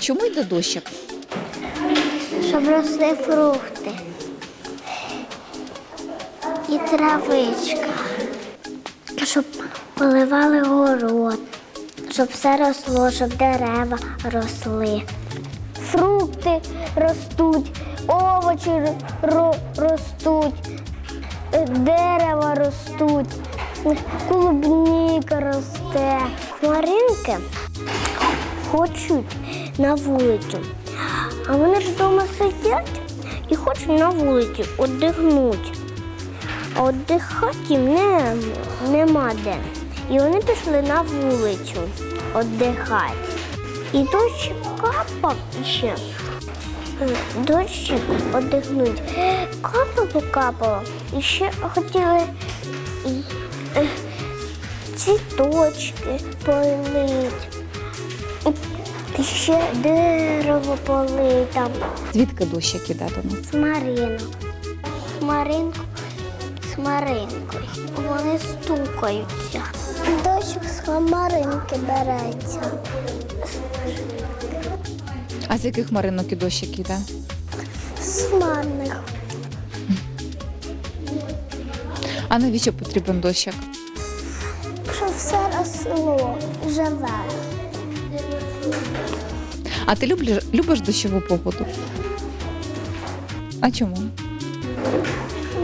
Чому йде дощик? щоб росли фрукти і травичка, щоб поливали город, щоб все росло, щоб дерева росли. Фрукти ростуть, овочі ро- ростуть, дерева ростуть, клубніка росте. Хмаринки хочуть на вулицю. А вони ж вдома сидять і хочуть на вулиці віддихнути. А віддихати їм не, нема де. І вони пішли на вулицю віддихати. І дощ капав ще. Дощик віддихнути. Капало, капало. І ще хотіли е, цвіточки полить. Ще дерево полить там. Звідки дощик іде до нас? Смаринок. Смаринку з хмаринкою. Вони стукаються. Дощик з хмаринки береться. А з яких маринок і дощик іде? Смарних. А навіщо потрібен дощик? Щоб все росло, живе. А ти любиш, любиш дощову погоду? А чому?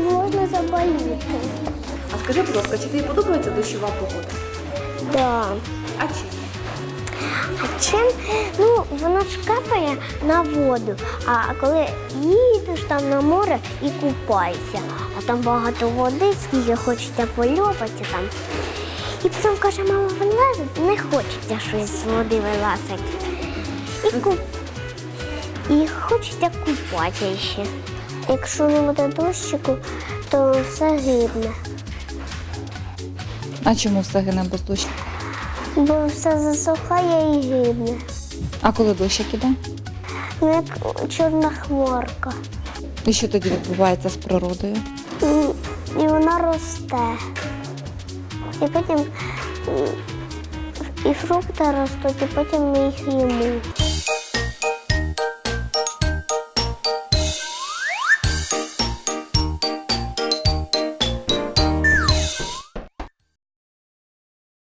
Можна заболіти. А скажи, будь ласка, чи тобі подобається дощова погода? Да. А чим? А чим? Ну, воно ж капає на воду. А коли їдеш там на море і купаєшся, а там багато води, скільки хочеться польопати там. І потім каже, мама, вилазить, не хочеться щось з води вилазити. І, куп... і хочеться купатися ще. Якщо не буде дощику, то все гибне, А чому все гине без дощу? бо все засухає і гибне. А коли дощик іде? Ну, як чорна хмарка. І що тоді відбувається з природою? І- І вона росте. І потім і фрукти ростуть, і потім ми їх їмо.